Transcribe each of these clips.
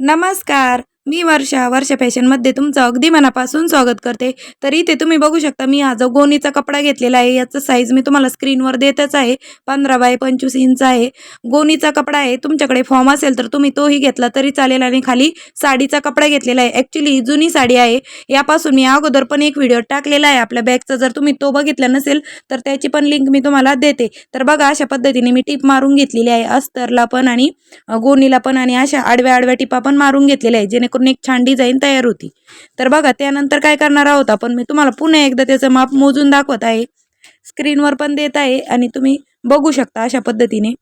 नमस्कार. मी वर्षा वर्षा फॅशनमध्ये तुमचं अगदी मनापासून स्वागत करते. तर इथे तुम्ही बघू शकता मी हा जो गोणीचा कपडा घेतलेला आहे. याचा साईज मी तुम्हाला स्क्रीनवर देतच आहे. पंधरा बाय पंचवीस इंच आहे. गोणीचा कपडा आहे. तुमच्याकडे फॉर्म असेल तर तुम्ही तोही घेतला तरी चालेल. आणि खाली साडीचा कपडा घेतलेला आहे. ॲक्च्युली ही जुनी साडी आहे. यापासून मी अगोदर पण एक व्हिडिओ टाकलेला आहे. आपल्या बॅगचा जर तुम्ही तो बघितला नसेल तर त्याची पण लिंक मी तुम्हाला देते. तर बघा अशा पद्धतीने मी टीप मारून घेतलेली आहे. अस्तरला पण आणि गोणीला पण आणि अशा आडव्या आडव्या टिपा पण मारून घेतलेल्या आहे जेणेकरून एक छान डिझाईन तयार होती. तर बघा त्यानंतर काय करणार आहोत आपण? मी तुम्हाला पुन्हा एकदा त्याचं माप मोजून दाखवत आहे. स्क्रीनवर पण देत आहे आणि तुम्ही बघू शकता अशा पद्धतीने.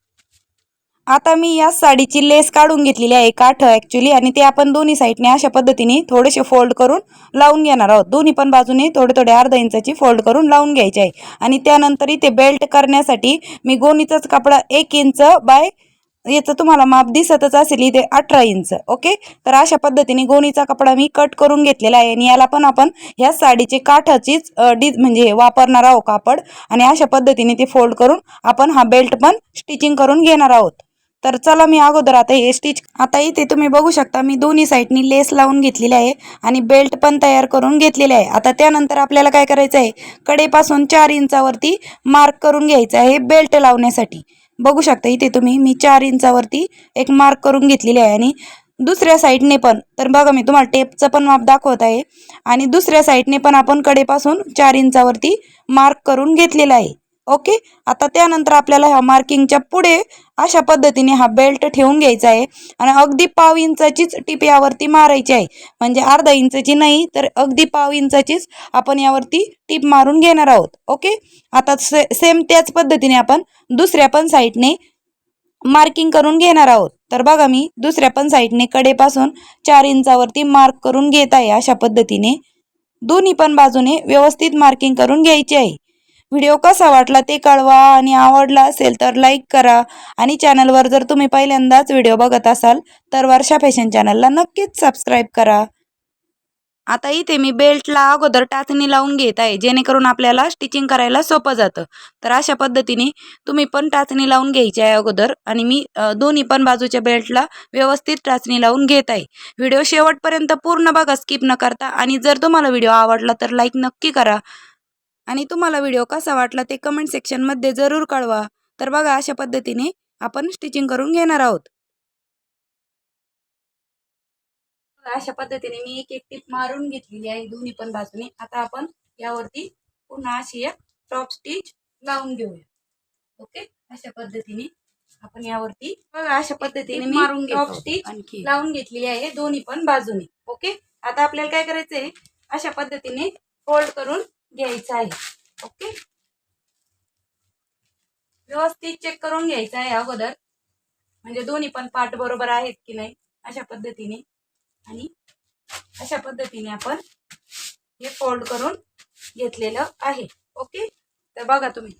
आता मी या साडीची लेस काढून घेतलेली आहे काठ ॲक्च्युली आणि ते आपण दोन्ही साईडने अशा पद्धतीने थोडेसे फोल्ड करून लावून घेणार आहोत. दोन्ही पण बाजूने थोडे थोडे अर्धा इंचाची फोल्ड करून लावून घ्यायचे आहे. आणि त्यानंतर इथे बेल्ट करण्यासाठी मी गोणीचाच कपडा एक इंच बाय याचं तुम्हाला माप दिसतच असेल इथे अठरा इंच ओके? तर अशा पद्धतीने गोणीचा कपडा मी कट करून घेतलेला आहे आणि याला पण आपण ह्या साडीचे काठाचीच डिज डिझ म्हणजे वापरणार आहोत कापड आणि अशा पद्धतीने ते फोल्ड करून आपण हा बेल्ट पण स्टिचिंग करून घेणार आहोत. तर चला मी अगोदर आता हे स्टिच आता इथे तुम्ही बघू शकता मी दोन्ही साईडनी लेस लावून घेतलेली आहे आणि बेल्ट पण तयार करून घेतलेले आहे. आता त्यानंतर आपल्याला काय करायचं आहे? कडेपासून चार इंचावरती मार्क करून घ्यायचं आहे बेल्ट लावण्यासाठी. बघू शकता इथे तुम्ही मी चार इंचावरती एक मार्क करून घेतलेली आहे. आणि दुसऱ्या साईडने पण तर बघा मी तुम्हाला टेपचं पण माप दाखवत आहे. आणि दुसऱ्या साईडने पण आपण कडेपासून चार इंचावरती मार्क करून घेतलेला आहे. ओके आता त्यानंतर आपल्याला ह्या मार्किंगच्या पुढे अशा पद्धतीने हा बेल्ट ठेवून घ्यायचा आहे. आणि अगदी पाव इंचाचीच टीप यावरती मारायची आहे. म्हणजे अर्धा इंचाची नाही तर अगदी पाव इंचाचीच आपण यावरती टीप मारून घेणार आहोत. ओके आता से सेम त्याच पद्धतीने आपण दुसऱ्या पण साईडने मार्किंग करून घेणार आहोत. तर बघा मी दुसऱ्या पण साईडने कडेपासून चार इंचावरती मार्क करून घेत आहे अशा पद्धतीने. दोन्ही पण बाजूने व्यवस्थित मार्किंग करून घ्यायची आहे. व्हिडिओ कसा वाटला ते कळवा आणि आवडला असेल तर लाईक करा. आणि चॅनलवर जर तुम्ही पहिल्यांदाच व्हिडिओ बघत असाल तर वर्षा फॅशन चॅनलला नक्कीच सबस्क्राईब करा. आता इथे मी बेल्टला अगोदर टाचणी लावून घेत आहे जेणेकरून आपल्याला स्टिचिंग करायला सोपं जातं. तर अशा पद्धतीने तुम्ही पण टाचणी लावून घ्यायची आहे अगोदर आणि मी दोन्ही पण बाजूच्या बेल्टला व्यवस्थित टाचणी लावून घेत आहे. व्हिडिओ शेवटपर्यंत पूर्ण बघा स्किप न करता आणि जर तुम्हाला व्हिडिओ आवडला तर लाईक नक्की करा. आणि तुम्हाला व्हिडिओ कसा वाटला ते कमेंट सेक्शनमध्ये जरूर कळवा. तर बघा अशा पद्धतीने आपण स्टिचिंग करून घेणार आहोत. अशा पद्धतीने मी एक एक टीप मारून घेतलेली आहे दोन्ही पण बाजूने. आता आपण यावरती पुन्हा अशी एक टॉप स्टिच लावून घेऊया. ओके? अशा पद्धतीने आपण यावरती बघा अशा पद्धतीने मारून टॉप स्टिच आणखी. लावून घेतलेली आहे दोन्ही पण बाजूने. ओके? आता आपल्याला काय करायचंय? अशा पद्धतीने फोल्ड करून घ्यायचं आहे. ओके? व्यवस्थित चेक करून घ्यायचं आहे अगोदर. म्हणजे दोन्ही पण पार्ट बरोबर आहेत की नाही अशा पद्धतीने. आणि अशा पद्धतीने आपण हे फोल्ड करून घेतलेलं आहे. ओके? तर बघा तुम्ही.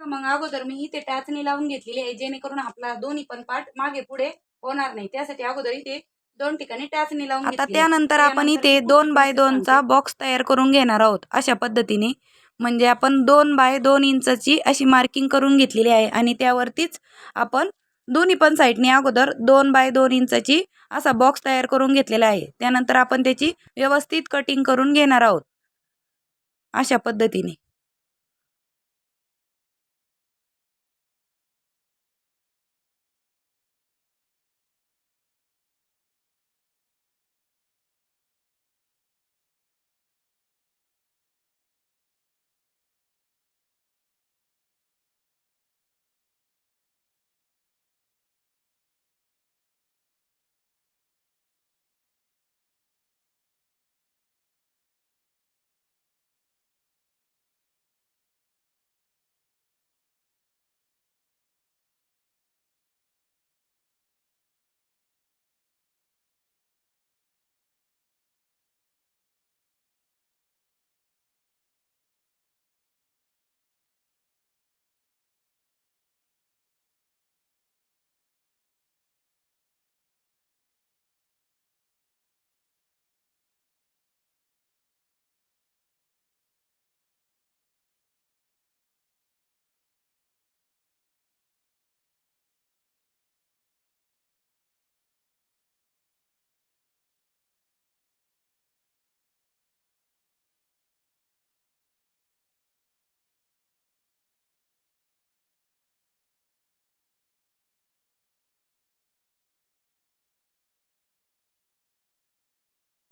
मग अगोदर मी इथे टाचणी लावून घेतलेली आहे जेणेकरून आपला दोन्ही पण पार्ट मागे पुढे होणार नाही. त्यासाठी अगोदर इथे दोन ठिकाणी टाचणी लावून आता घेतली. त्यानंतर आपण त्यानंतर इथे दोन बाय दोनचा. बॉक्स तयार करून घेणार आहोत अशा पद्धतीने म्हणजे आपण दोन बाय दोन इंचाची अशी मार्किंग करून घेतलेली आहे आणि त्यावरतीच आपण दोन्ही पण साईडने अगोदर दोन बाय दोन इंचाची असा बॉक्स तयार करून घेतलेला आहे त्यानंतर आपण त्याची व्यवस्थित कटिंग करून घेणार आहोत अशा पद्धतीने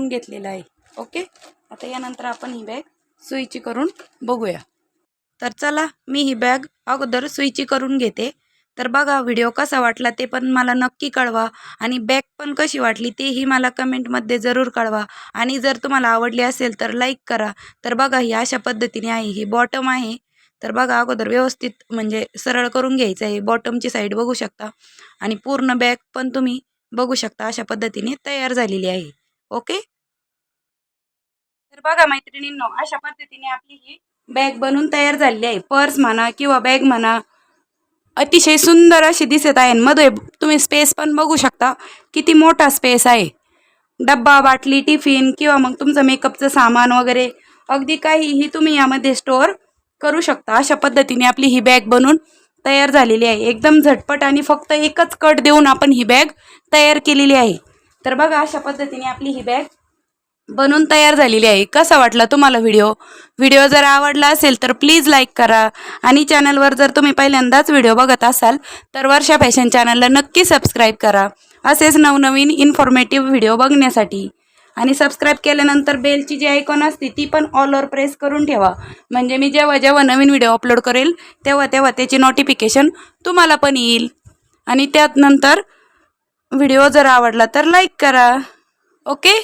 घेतलेलं आहे. ओके आता यानंतर आपण ही बॅग सुईची करून बघूया. तर चला मी ही बॅग अगोदर सुईची करून घेते. तर बघा व्हिडिओ कसा वाटला ते पण मला नक्की कळवा आणि बॅग पण कशी वाटली तेही मला कमेंटमध्ये जरूर कळवा. आणि जर तुम्हाला आवडली असेल तर लाईक करा. तर बघा ही अशा पद्धतीने आहे ही बॉटम आहे. तर बघा अगोदर व्यवस्थित म्हणजे सरळ करून घ्यायचं आहे. बॉटमची साईड बघू शकता. आणि पूर्ण बॅग पण तुम्ही बघू शकता अशा पद्धतीने तयार झालेली आहे. ओके तर बघा मैत्रिणींनो अशा पद्धतीने आपली ही बॅग बनून तयार झालेली आहे. पर्स म्हणा किंवा बॅग म्हणा अतिशय सुंदर अशी दिसत आहे. आणि मध्ये तुम्ही स्पेस पण बघू शकता किती मोठा स्पेस आहे. डब्बा बाटली टिफिन किंवा मग तुमचं मेकअपचं सामान वगैरे अगदी काहीही तुम्ही यामध्ये स्टोअर करू शकता. अशा पद्धतीने आपली ही बॅग बनून तयार झालेली आहे. एकदम झटपट आणि फक्त एकच कट देऊन आपण ही बॅग तयार केलेली आहे. तर बघा अशा पद्धतीने आपली ही बॅग बनून तयार झालेली आहे. कसा वाटला तुम्हाला व्हिडिओ? व्हिडिओ जर आवडला असेल तर प्लीज लाईक करा आणि चॅनलवर जर तुम्ही पहिल्यांदाच व्हिडिओ बघत असाल तर वर्षा फॅशन चॅनलला नक्की सबस्क्राईब करा. असेच नवनवीन इन्फॉर्मेटिव्ह व्हिडिओ बघण्यासाठी. आणि सबस्क्राईब केल्यानंतर बेलची जी आयकॉन असते ती पण ऑलवर प्रेस करून ठेवा. म्हणजे मी जेव्हा जेव्हा नवीन व्हिडिओ अपलोड करेल तेव्हा तेव्हा त्याची नोटिफिकेशन तुम्हाला पण येईल. आणि त्यात नंतर व्हिडिओ जर आवडला तर लाईक करा. ओके